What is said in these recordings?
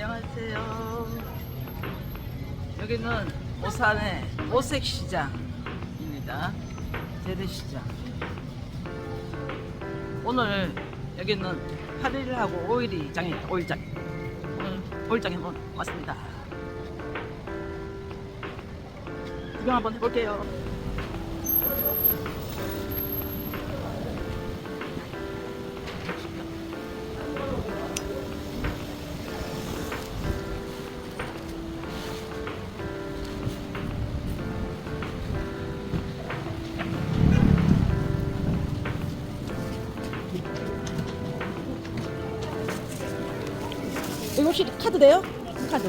안녕하세요. 여기는 오산의 오색시장입니다. 재래시장. 오늘 여기는 8일하고 5일이 장입니다. 5일장. 오늘 5일장에 왔습니다. 구경 한번 해볼게요. 카드 돼요? 카드.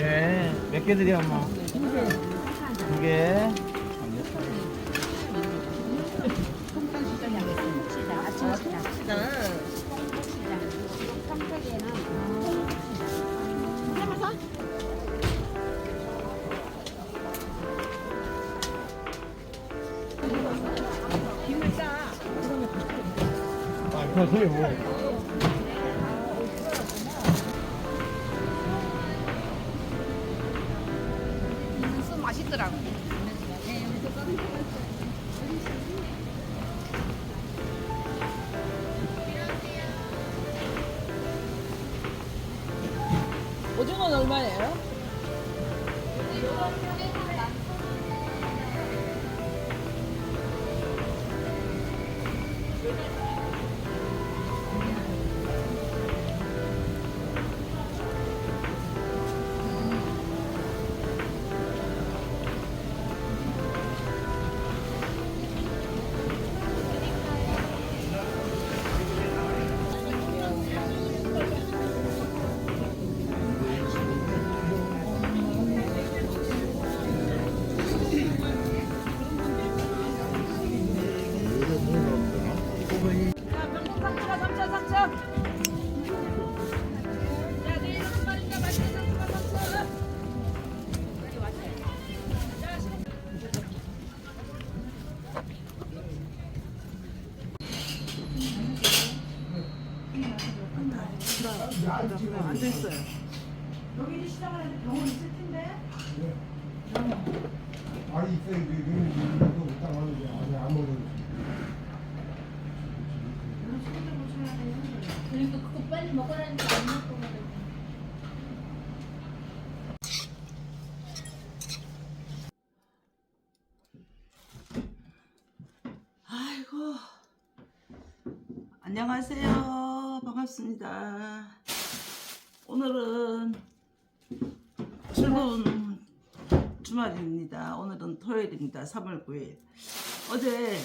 예, 몇 개 드려, 엄마? 두 개. 맛있더라고. 오징어는 얼마예요? 그거 빨리 먹으라니까 안 먹고 그래. 아이고. 안녕하세요. 반갑습니다. 오늘은 즐거운 주말입니다. 오늘은 토요일입니다. 3월 9일. 어제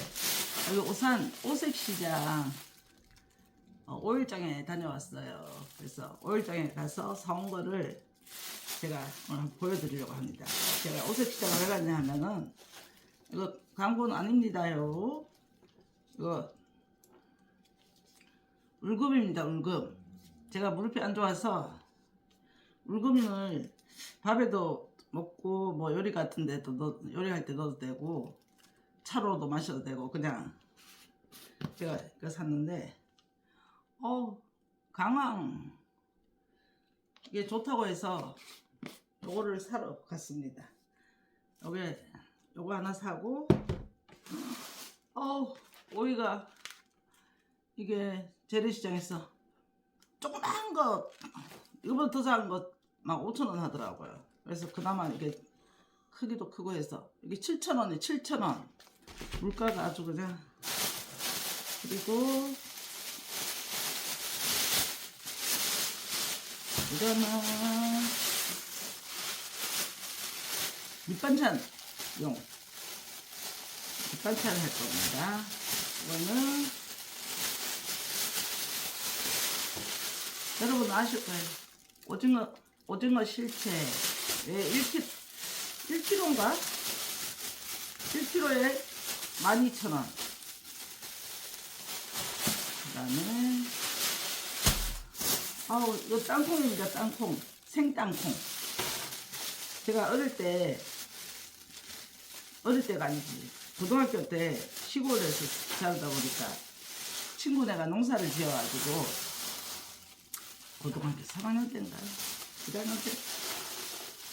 여기 오산 오색시장 어, 5일장에 다녀왔어요. 그래서 5일장에 가서 사온 거를 제가 오늘 보여드리려고 합니다. 제가 오색시장을 왜 갔냐 하면은 이거 광고는 아닙니다요. 이거 울금입니다. 울금. 제가 무릎이 안 좋아서 울금을 밥에도 먹고 뭐 요리 같은 데도 넣, 요리할 때 넣어도 되고 차로도 마셔도 되고 그냥 제가 이거 샀는데 어 강황 이게 좋다고 해서 요거를 사러 갔습니다. 요게 요거 하나 사고 어 오이가 이게 재래시장에서 조그만 거 이거보다 더 작은 거막 5천원 하더라고요. 그래서 그나마 이게 크기도 크고 해서 이게 7천원이 7천원 물가가 아주 그냥 그리고 이거는 밑반찬용 밑반찬 할 겁니다. 이거는 여러분 아실 거예요. 오징어 오징어 실체 예, 1kg 1kg인가? 1kg에 12,000원. 그 다음에 아우 이거 땅콩입니다 땅콩 생땅콩 제가 어릴 때 어릴 때가 아니지 고등학교 때 시골에서 자라다 보니까 친구네가 농사를 지어가지고 고등학교 3학년 때인가요? 1학년 때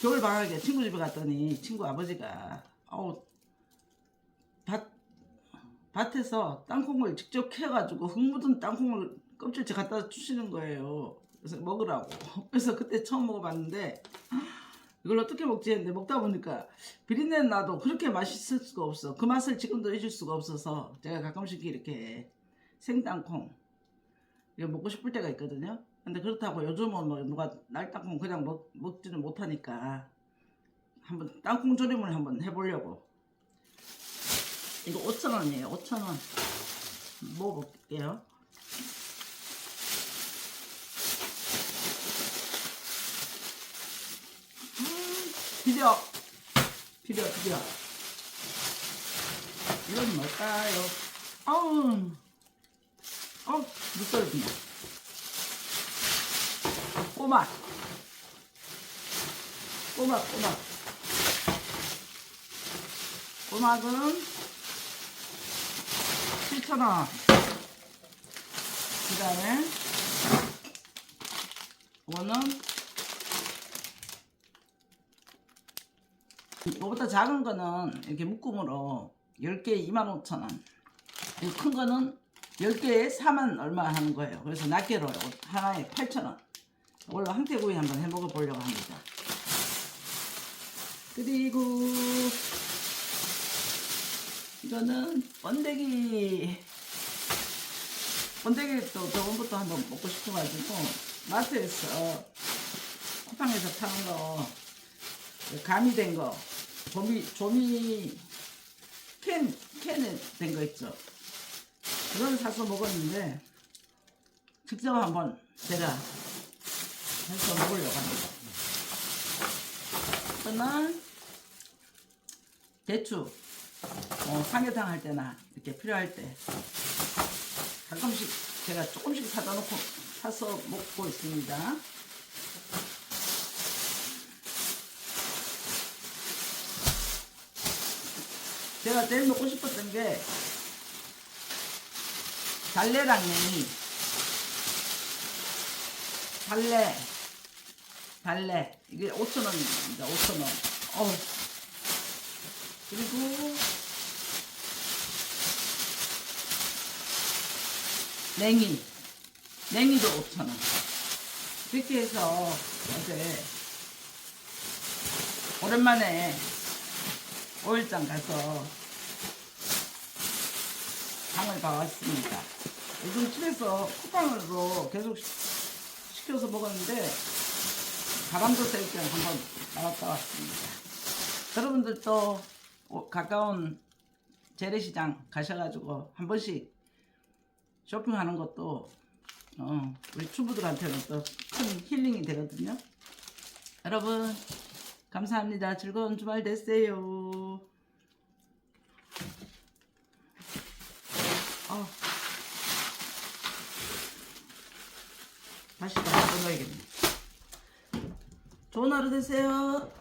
겨울 방학에 친구 집에 갔더니 친구 아버지가 어우 밭 밭에서 땅콩을 직접 캐가지고 흙 묻은 땅콩을 껍질째 갖다 주시는 거예요. 그래서 먹으라고. 그래서 그때 처음 먹어봤는데 이걸 어떻게 먹지 했는데 먹다 보니까 비린내 나도 그렇게 맛있을 수가 없어. 그 맛을 지금도 잊을 수가 없어서 제가 가끔씩 이렇게 생땅콩 이거 먹고 싶을 때가 있거든요. 근데 그렇다고 요즘은 뭐 누가 날땅콩 그냥 먹, 먹지는 못하니까 한번 땅콩 조림을 한번 해보려고 이거 5,000원이에요. 5,000원. 먹어볼게요. 음, 비려. 비려, 비려. 이건 뭘까요? 아우. 어, 물떨어진다. 꼬막. 꼬막, 꼬막. 꼬막은 7,000원. 그 다음에, 이거는, 이거보다 작은 거는 이렇게 묶음으로 10개에 25,000원. 이큰 거는 10개에 4만 얼마 하는 거예요. 그래서 낱개로 하나에 8,000원. 이걸로 황태구이 한번 해 먹어 보려고 합니다. 그리고, 이거는 번데기 번데기 또 저번부터 한번 먹고 싶어가지고 마트에서 쿠팡에서 파는 거 가미된 거 조미 조미 캔 캔에 된 거 있죠 그걸 사서 먹었는데 직접 한번 제가 해서 먹으려고 합니다 저는 대추 어, 삼계탕 할 때나 이렇게 필요할 때 가끔씩 제가 조금씩 사다 놓고 사서 먹고 있습니다. 제가 제일 먹고 싶었던 게 달래랑 냉이 달래. 달래. 이게 5,000원입니다. 5,000원. 어우. 그리고 냉이. 냉이도 5,000원. 이렇게 해서 어제 오랜만에 오일장 가서 장을 봐왔습니다. 요즘 집에서 쿠팡으로 계속 시- 시켜서 먹었는데 가방도 세일장 한번 나갔다 왔습니다 여러분들도 오- 가까운 재래시장 가셔가지고 한 번씩 쇼핑하는 것도 어, 우리 주부들한테는 또 큰 힐링이 되거든요. 여러분 감사합니다. 즐거운 주말 되세요. 어. 다시 다 시 끊어야겠네. 좋은 하루 되세요.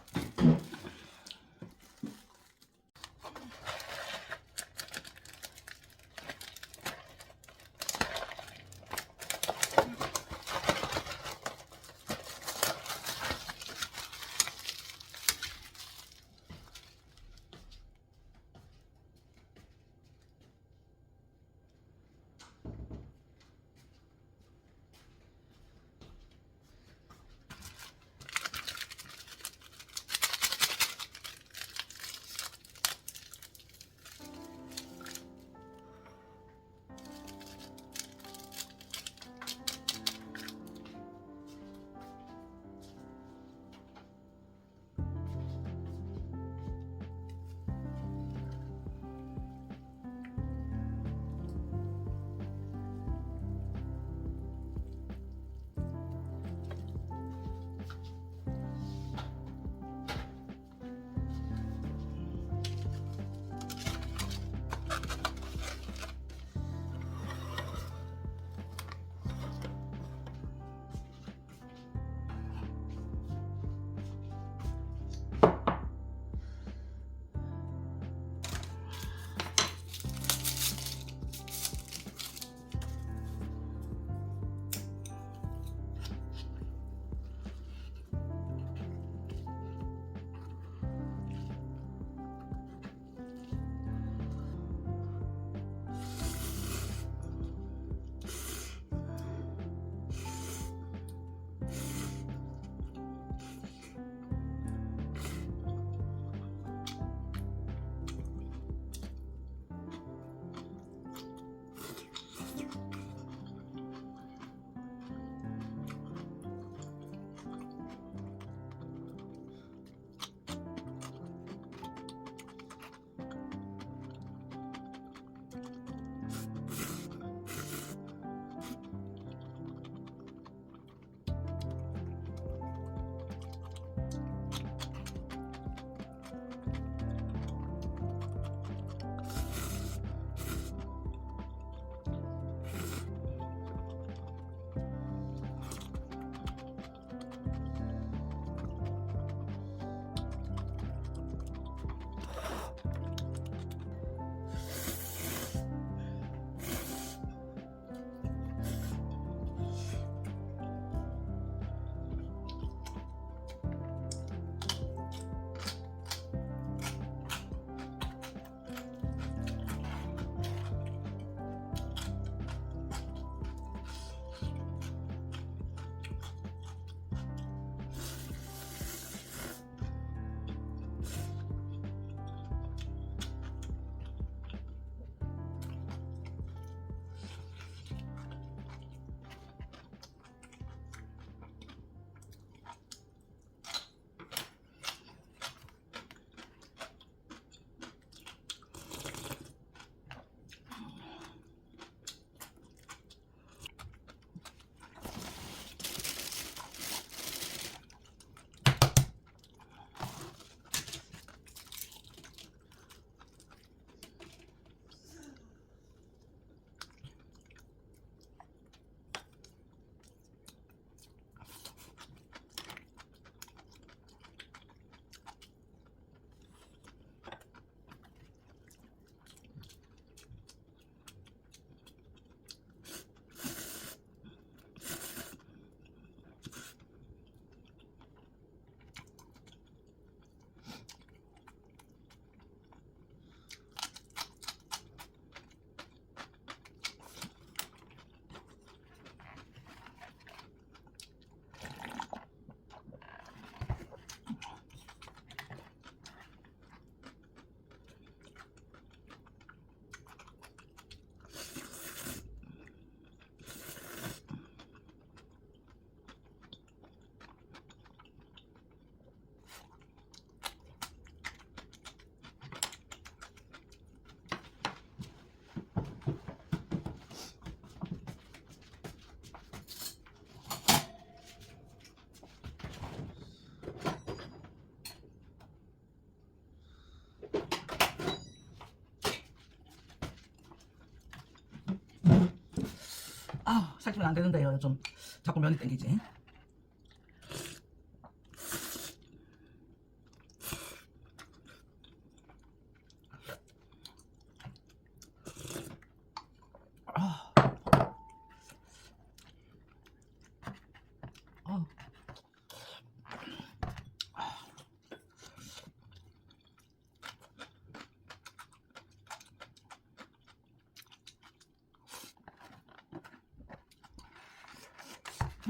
살찌면 안 되는데요. 좀 자꾸 면이 땡기지.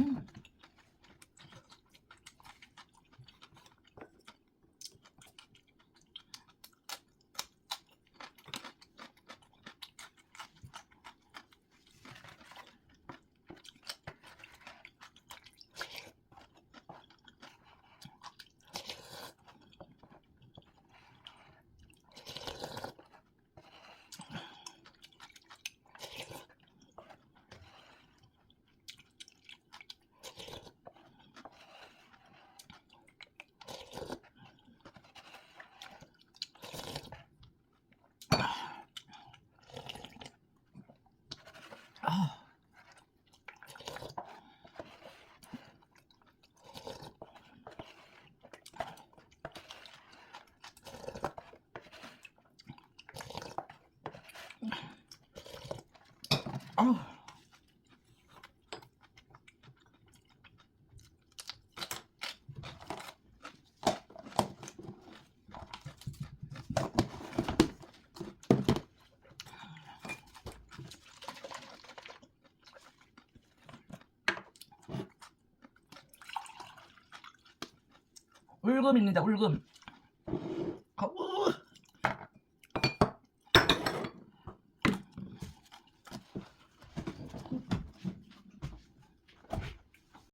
Hmm. 울금입니다. 울금.